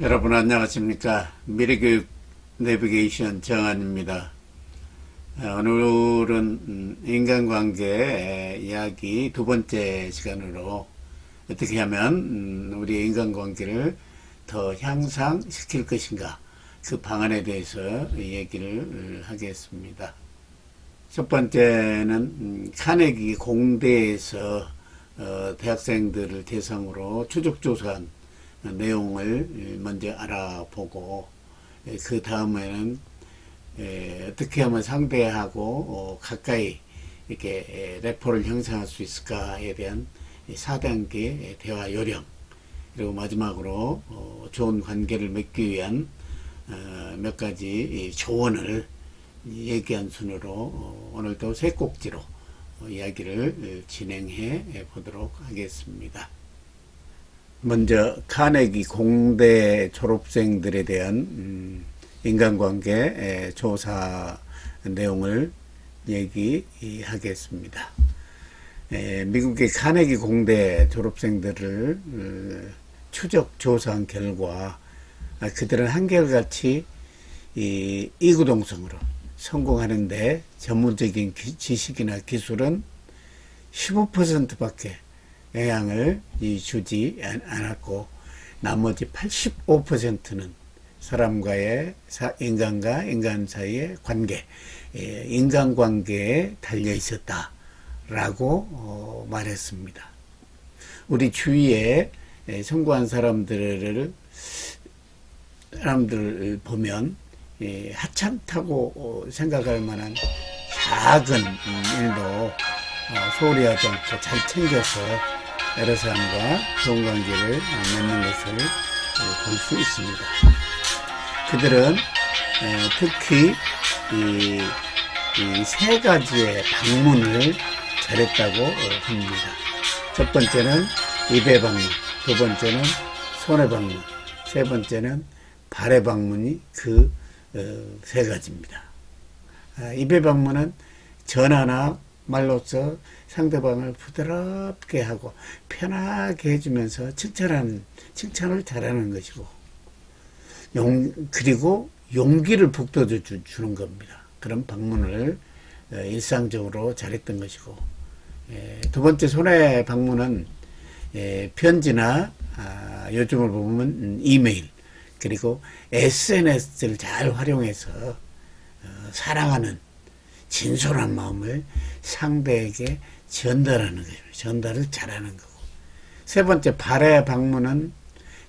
여러분 안녕하십니까? 미래교육 내비게이션 정한입니다. 어, 오늘은 음, 인간관계 이야기 두 번째 시간으로 어떻게 하면 음, 우리의 인간관계를 더 향상시킬 것인가? 그 방안에 대해서 얘기를 하겠습니다. 첫 번째는 음, 카네기 공대에서 어, 대학생들을 대상으로 추적조사한 내용을 먼저 알아보고 예, 그 다음에는 에, 어떻게 하면 상대하고 어, 가까이 이렇게 에, 레포를 형성할 수 있을까에 대한 4단계 대화 요령 그리고 마지막으로 어, 좋은 관계를 맺기 위한 어, 몇 가지 이 조언을 얘기한 순으로 어, 오늘도 세 꼭지로 어, 이야기를 진행해 보도록 하겠습니다. 먼저 카네기 공대 졸업생들에 대한 음, 인간관계 에, 조사 내용을 얘기하겠습니다. 에, 미국의 카네기 공대 졸업생들을 어, 추적 조사한 결과 아, 그들은 한결같이 이 이구동성으로 성공하는데 전문적인 기- 지식이나 기술은 15%밖에 영향을 이 주지 않- 않았고 나머지 85%는 사람과의 사- 인간과 인간 사이의 관계, 예, 인간 관계에 달려 있었다라고 어, 말했습니다. 우리 주위에 예, 성공한 사람들을 사람들을 보면 예, 하찮다고 어, 생각할 만한 작은 음, 일도 어, 소홀히 하지 않고 잘 챙겨서 여러 사람과 좋은 관계를 어, 맺는 것을 볼 수 있습니다. 그들은 에, 특히 이세 가지의 방문을 잘했다고 어, 합니다. 첫 번째는 입의 방문, 두 번째는 손의 방문, 세 번째는 발의 방문이 그 세 가지입니다. 아, 입의 방문은 전화나 말로써 상대방을 부드럽게 하고 편하게 해주면서 칭찬하는 칭찬을 잘하는 것이고 용 그리고 용기를 북돋워 주- 주는 겁니다. 그런 방문을 어, 일상적으로 잘했던 것이고 에, 두 번째 손의 방문은 에, 편지나 아, 요즘을 보면 음, 이메일 그리고 SNS를 잘 활용해서 어, 사랑하는 진솔한 마음을 상대에게 전달하는 거예요. 전달을 잘하는 거고. 세 번째, 발의 방문은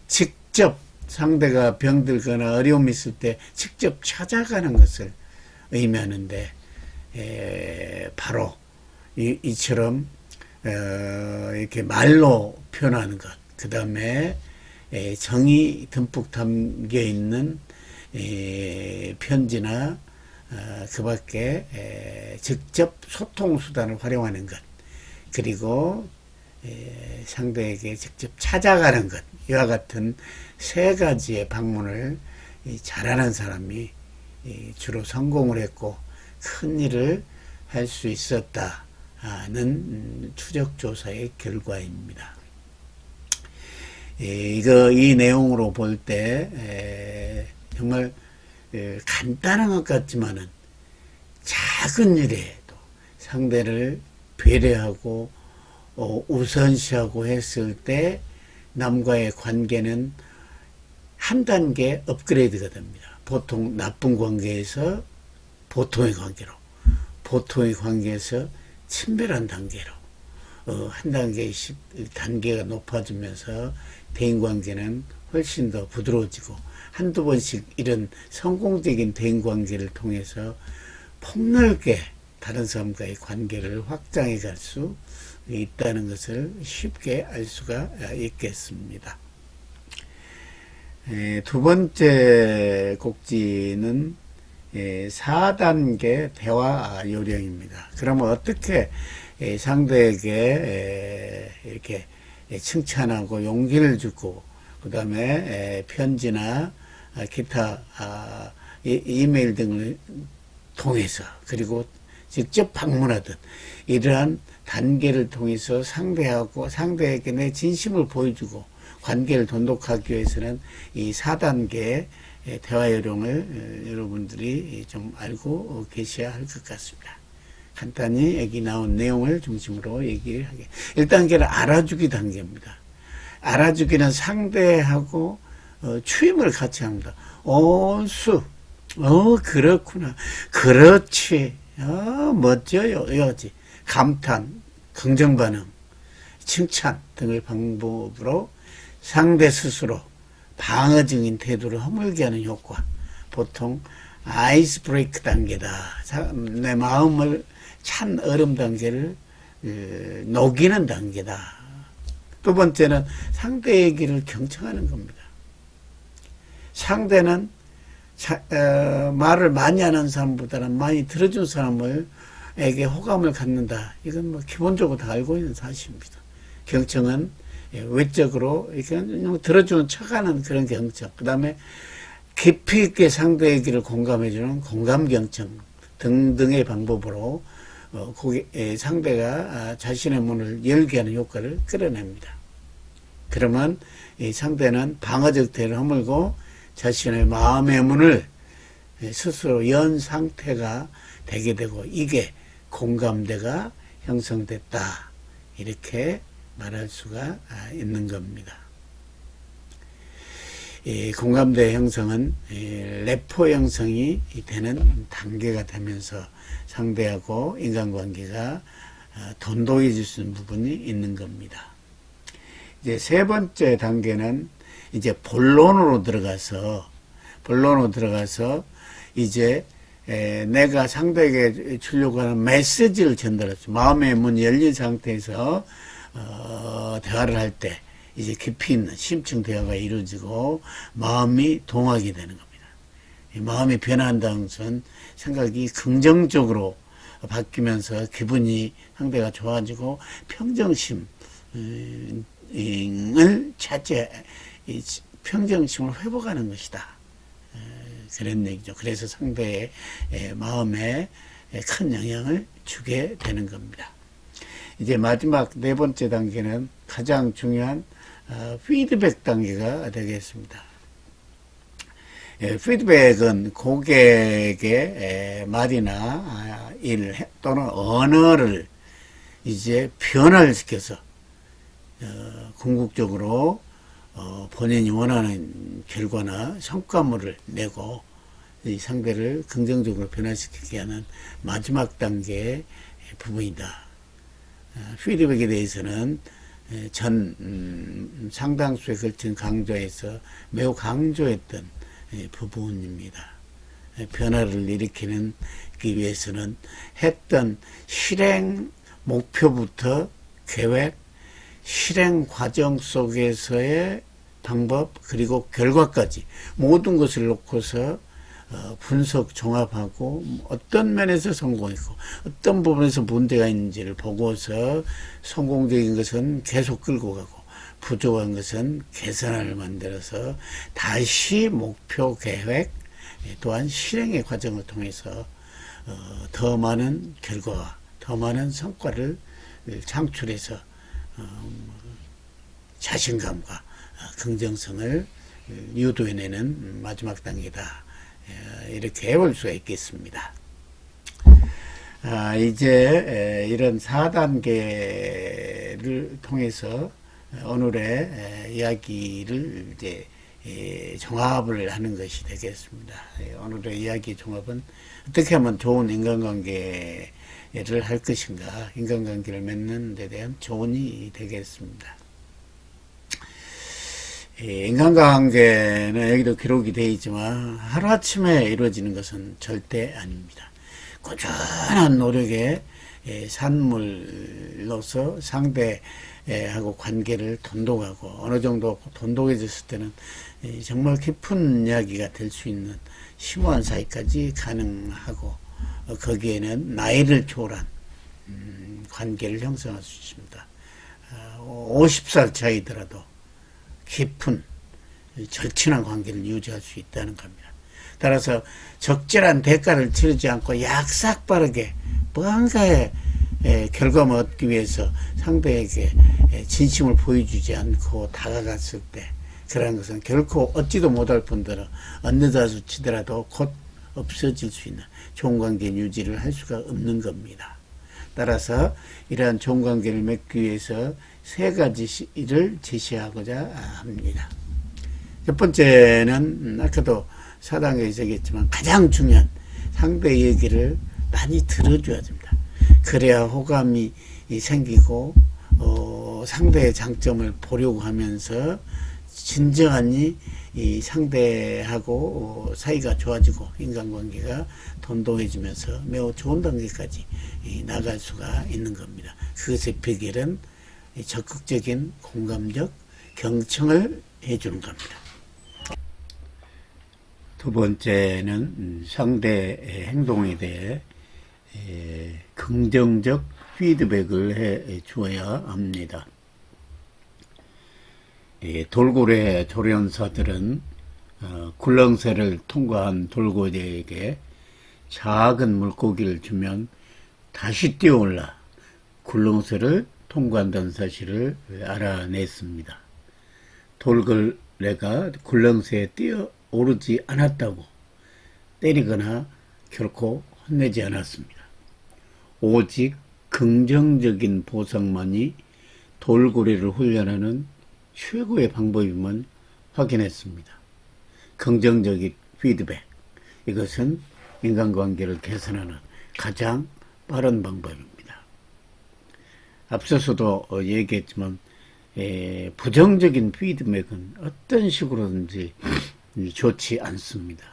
직접 상대가 병들거나 어려움이 있을 때 직접 찾아가는 것을 의미하는데, 에, 바로 이, 이처럼 어, 이렇게 말로 표현하는 것, 그 다음에 정이 듬뿍 담겨 있는 에, 편지나 어, 그 밖에 에, 직접 소통 수단을 활용하는 것, 그리고 에, 상대에게 직접 찾아가는 것, 이와 같은 세 가지의 방문을 이 잘하는 사람이 이 주로 성공을 했고 큰 일을 할 수 있었다는 음, 추적 조사의 결과입니다. 예, 이거 이 내용으로 볼 때 정말 에, 간단한 것 같지만은 작은 일에도 상대를 배려하고 어, 우선시하고 했을 때 남과의 관계는 한 단계 업그레이드가 됩니다. 보통 나쁜 관계에서 보통의 관계로, 보통의 관계에서 친밀한 단계로, 어, 한 단계씩 단계가 높아지면서 대인 관계는 훨씬 더 부드러워지고 한두 번씩 이런 성공적인 대인 관계를 통해서 폭넓게 다른 사람과의 관계를 확장해 갈 수 있다는 것을 쉽게 알 수가 있겠습니다. 에, 두 번째 곡지는 에, 4단계 대화 요령입니다. 그러면 어떻게 에, 상대에게 에, 이렇게 칭찬하고 용기를 주고 그 다음에 편지나 아, 기타 아, 이- 이메일 등을 통해서 그리고 직접 방문하든 이러한 단계를 통해서 상대하고 상대에게 내 진심을 보여주고 관계를 돈독하기 위해서는 이 4단계 대화 요령을 어, 여러분들이 좀 알고 계셔야 할 것 같습니다. 간단히 여기 나온 내용을 중심으로 얘기를 하게. 1단계는 알아주기 단계입니다. 알아주기는 상대하고 어, 추임을 같이 합니다. 온수, 어 그렇구나, 그렇지, 어 멋져요, 여지, 감탄, 긍정 반응, 칭찬 등의 방법으로 상대 스스로 방어적인 태도를 허물게 하는 효과. 보통 아이스 브레이크 단계다. 사- 내 마음을 찬 얼음 단계를 어, 녹이는 단계다. 두 번째는 상대 얘기를 경청하는 겁니다. 상대는 자- 어, 말을 많이 하는 사람보다는 많이 들어준 사람을 에게 호감을 갖는다. 이건 뭐 기본적으로 다 알고 있는 사실입니다. 경청은 예, 외적으로 이렇게 들어주는 척하는 그런 경청. 그 다음에 깊이 있게 상대 얘기를 공감해주는 공감 경청 등등의 방법으로 어, 상대가 아, 자신의 문을 열게 하는 효과를 끌어냅니다. 그러면 이 상대는 방어적 대를 허물고 자신의 마음의 문을 예, 스스로 연 상태가 되게 되고 이게 공감대가 형성됐다. 이렇게 말할 수가 아, 있는 겁니다. 이 공감대 형성은 이 레포 형성이 되는 단계가 되면서 상대하고 인간관계가 아, 돈독해질 수 있는 부분이 있는 겁니다. 이제 세 번째 단계는 이제 본론으로 들어가서 본론으로 들어가서 이제 에, 내가 상대에게 주려고 하는 메시지를 전달했죠. 마음의 문이 열린 상태에서 어, 대화를 할 때 이제 깊이 있는 심층 대화가 이루어지고 마음이 동하게 되는 겁니다. 이 마음이 변한다는 것은 생각이 긍정적으로 바뀌면서 기분이 상대가 좋아지고 평정심 음, 을 차제 이 평정심을 회복하는 것이다. 에, 그런 얘기죠. 그래서 상대의 에, 마음에 에, 큰 영향을 주게 되는 겁니다. 이제 마지막 네 번째 단계는 가장 중요한 어, 피드백 단계가 되겠습니다. 예, 피드백은 고객의 에, 말이나 아, 일 해- 또는 언어를 이제 변화시켜서 어, 궁극적으로 어, 본인이 원하는 결과나 성과물을 내고 이 상대를 긍정적으로 변화시키게 하는 마지막 단계의 부분이다. 어, 피드백에 대해서는 에, 전 음, 상당수에 걸친 강조에서 매우 강조했던 에, 부분입니다. 에, 변화를 일으키는 기 위해서는 했던 실행 목표부터 계획, 실행 과정 속에서의 방법 그리고 결과까지 모든 것을 놓고서 어, 분석 종합하고 어떤 면에서 성공했고 어떤 부분에서 문제가 있는지를 보고서 성공적인 것은 계속 끌고 가고 부족한 것은 개선을 만들어서 다시 목표 계획 예, 또한 실행의 과정을 통해서 어, 더 많은 결과와 더 많은 성과를 창출해서 어, 자신감과 어, 긍정성을 유도해내는 마지막 단계다. 에, 이렇게 해볼 수가 있겠습니다. 아, 이제 에, 이런 4단계를 통해서 오늘의 에, 이야기를 이제 에, 종합을 하는 것이 되겠습니다. 에, 오늘의 이야기 종합은 어떻게 하면 좋은 인간관계 를 할 것인가, 인간관계를 맺는 데 대한 조언이 되겠습니다. 이 인간관계는 여기도 기록이 되어 있지만 하루아침에 이루어지는 것은 절대 아닙니다. 꾸준한 노력의 예, 산물로서 상대하고 관계를 돈독하고 어느 정도 돈독해졌을 때는 이 정말 깊은 이야기가 될 수 있는 심오한 사이까지 가능하고 어, 거기에는 나이를 초월한 음, 관계를 형성할 수 있습니다. 어, 50살 차이더라도 깊은 절친한 관계를 유지할 수 있다는 겁니다. 따라서 적절한 대가를 치르지 않고 약삭 빠르게 뭔가의 에, 결과물 얻기 위해서 상대에게 에, 진심을 보여주지 않고 다가갔을 때 그러한 것은 결코 얻지도 못할 뿐더러 얻는다 수치더라도 곧 없어질 수 있는 좋은 관계 유지를 할 수가 없는 겁니다. 따라서 이러한 좋은 관계를 맺기 위해서 세 가지를 제시하고자 합니다. 첫 번째는 음, 아까도 사당에 얘기했지만 가장 중요한 상대 얘기를 많이 들어줘야 됩니다. 그래야 호감이 이 생기고 어, 상대의 장점을 보려고 하면서 진정한이 이 상대하고 어, 사이가 좋아지고 인간관계가 돈독해지면서 매우 좋은 단계까지 이 나갈 수가 있는 겁니다. 그것의 비결은 이 적극적인 공감적 경청을 해주는 겁니다. 두 번째는 음, 상대의 행동에 대해 에, 긍정적 피드백을 해 주어야 합니다. 이 돌고래 조련사들은 어, 굴렁쇠를 통과한 돌고래에게 작은 물고기를 주면 다시 뛰어올라 굴렁쇠를 통과한다는 사실을 알아냈습니다. 돌고래가 굴렁쇠에 뛰어오르지 않았다고 때리거나 결코 혼내지 않았습니다. 오직 긍정적인 보상만이 돌고래를 훈련하는 최고의 방법임을 확인했습니다. 긍정적인 피드백. 이것은 인간관계를 개선하는 가장 빠른 방법입니다. 앞서서도 어, 얘기했지만 에, 부정적인 피드백은 어떤 식으로든지 좋지 않습니다.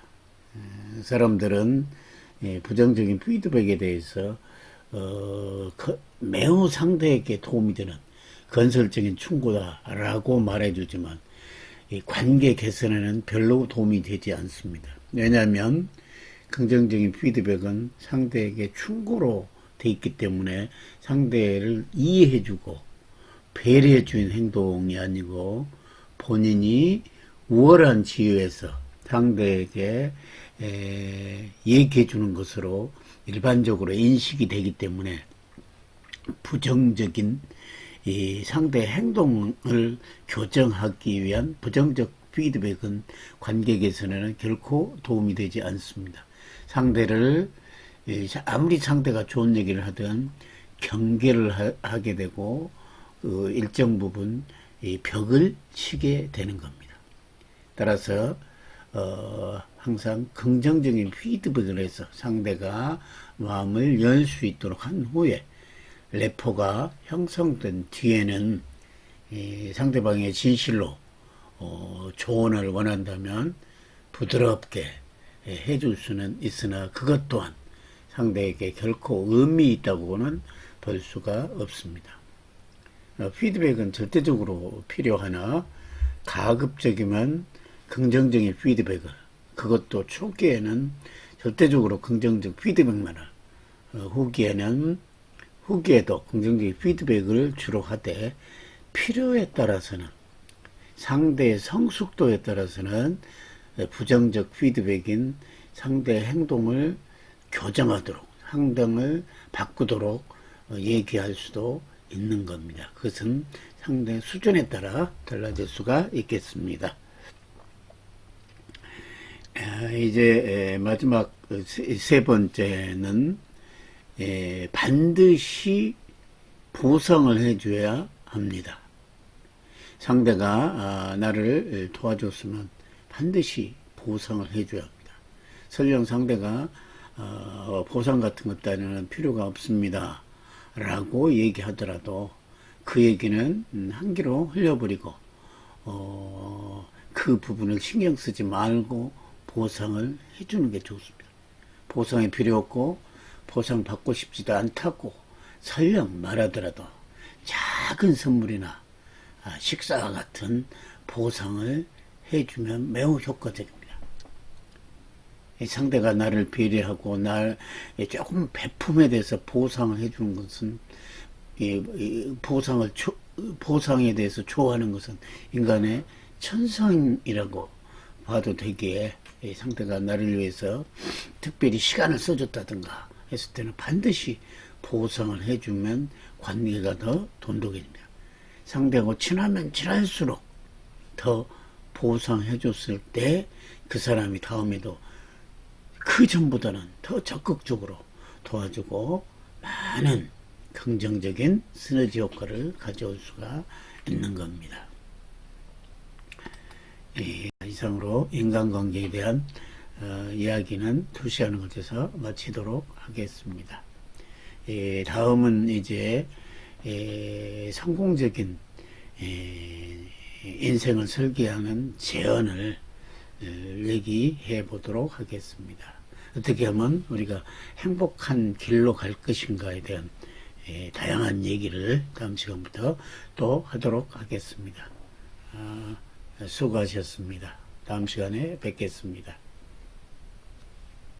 에, 사람들은 에, 부정적인 피드백에 대해서 어, 그, 매우 상대에게 도움이 되는 건설적인 충고다라고 말해주지만 이 관계 개선에는 별로 도움이 되지 않습니다. 왜냐하면 긍정적인 피드백은 상대에게 충고로 돼 있기 때문에 상대를 이해해주고 배려해주는 행동이 아니고 본인이 우월한 지위에서 상대에게 에, 얘기해주는 것으로 일반적으로 인식이 되기 때문에 부정적인 이 상대 행동을 교정하기 위한 부정적 피드백은 개선에는 결코 도움이 되지 않습니다. 상대를 아무리 상대가 좋은 얘기를 하든 경계를 하, 게 되고 그 일정 부분 벽을 치게 되는 겁니다. 따라서 어, 항상 긍정적인 피드백을 해서 상대가 마음을 열 수 있도록 한 후에 레포가 형성된 뒤에는 상대방의 진실로 어, 조언을 원한다면 부드럽게 해줄 수는 있으나 그것 또한 상대에게 결코 의미 있다고는 볼 수가 없습니다. 어, 피드백은 절대적으로 필요하나 가급적이면 긍정적인 피드백을 그것도 초기에는 절대적으로 긍정적 피드백만을 어, 후기에는 후기에도 긍정적인 피드백을 주로 하되 필요에 따라서는 상대의 성숙도에 따라서는 부정적 피드백인 상대의 행동을 교정하도록 행동을 바꾸도록 얘기할 수도 있는 겁니다. 그것은 상대 수준에 따라 달라질 수가 있겠습니다. 이제 마지막 세 번째는 반드시 보상을 해줘야 합니다. 상대가 아, 나를 도와줬으면 반드시 보상을 해줘야 합니다. 설령 상대가 어, 보상 같은 것 따위는 필요가 없습니다. 라고 얘기하더라도 그 얘기는 한기로 흘려버리고 어, 그 부분을 신경 쓰지 말고 보상을 해주는 게 좋습니다. 보상이 필요 없고 보상 받고 싶지도 않다고 설령 말하더라도 작은 선물이나 아, 식사와 같은 보상을 해주면 매우 효과적입니다. 상대가 나를 배려하고 날 조금 배품에 대해서 보상을 해주는 것은 보상을 보상에 대해서 좋아하는 것은 인간의 천성이라고 봐도 되기에 상대가 나를 위해서 특별히 시간을 써줬다든가 했을 때는 반드시 보상을 해주면 관계가 더 돈독해집니다. 상대하고 친하면 친할수록 더 보상해줬을 때 그 사람이 다음에도 그 전보다는 더 적극적으로 도와주고 많은 긍정적인 시너지 효과를 가져올 수가 있는 겁니다. 예, 이상으로 인간관계에 대한 어, 이야기는 두 시간을 거쳐서 마치도록 하겠습니다. 예, 다음은 이제 예, 성공적인 예, 인생을 설계하는 제언을 어, 얘기해 보도록 하겠습니다. 어떻게 하면 우리가 행복한 길로 갈 것인가에 대한 예, 다양한 얘기를 다음 시간부터 또 하도록 하겠습니다. 아, 수고하셨습니다. 다음 시간에 뵙겠습니다.